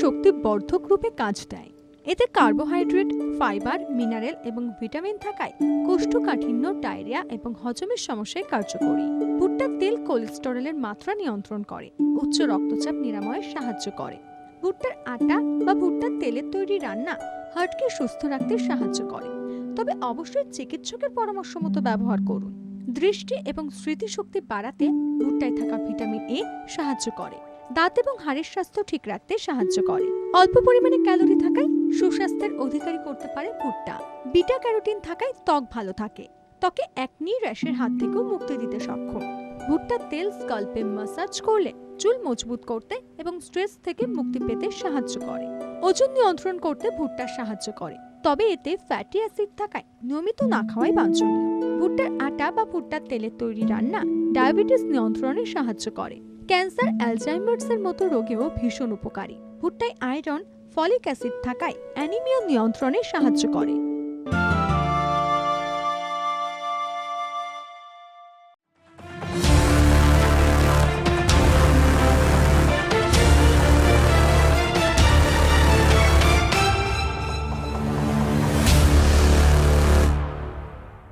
শক্তিবর্ধক রূপে কাজ দেয়। এতে কার্বোহাইড্রেট, ফাইবার, মিনারেল এবং ভিটামিন থাকায় কোষ্ঠকাঠিন্য, ডায়রিয়া এবং হজমের সমস্যায় কার্যকরী। ভুট্টার তেল কোলেস্টেরলের মাত্রা নিয়ন্ত্রণ করে, উচ্চ রক্তচাপ নিরাময়ে সাহায্য করে। ভুট্টার আটা বা ভুট্টার তেলের তৈরি রান্না হার্টকে সুস্থ রাখতে সাহায্য করে। তবে অবশ্যই চিকিৎসকের পরামর্শ মতো ব্যবহার করুন। দৃষ্টি এবং স্মৃতিশক্তি বাড়াতে ভুট্টায় থাকা ভিটামিন এ সাহায্য করে। দাঁত এবং হাড়ের স্বাস্থ্য ঠিক রাখতে সাহায্য করে। অল্প পরিমাণে ক্যালোরি থাকায় সুস্বাস্থ্যের অধিকারী করতে পারে ভুট্টা বিটা ক্যারোটিন থাকায় ত্বক ভালো থাকে। ত্বকে একনি র্যাশের হাত থেকেও মুক্তি দিতে সক্ষম। ভুট্টার তেল স্কাল্পে মাসাজ করলে চুল মজবুত করতে এবং স্ট্রেস থেকে মুক্তি পেতে সাহায্য করে। ওজন নিয়ন্ত্রণ করতে ভুট্টা সাহায্য করে। তবে এতে ফ্যাটি অ্যাসিড থাকায় নিয়মিত না খাওয়াই বাঞ্ছনীয়। ভুট্টার আটা বা ভুট্টার তেলের তৈরি রান্না ডায়াবেটিস নিয়ন্ত্রণে সাহায্য করে। ক্যান্সার, অ্যালজাইমার্সের মতো রোগেও ভীষণ উপকারী। ভুট্টায় আয়রন, ফলিক অ্যাসিড থাকায় অ্যানিমিয়া নিয়ন্ত্রণে সাহায্য করে।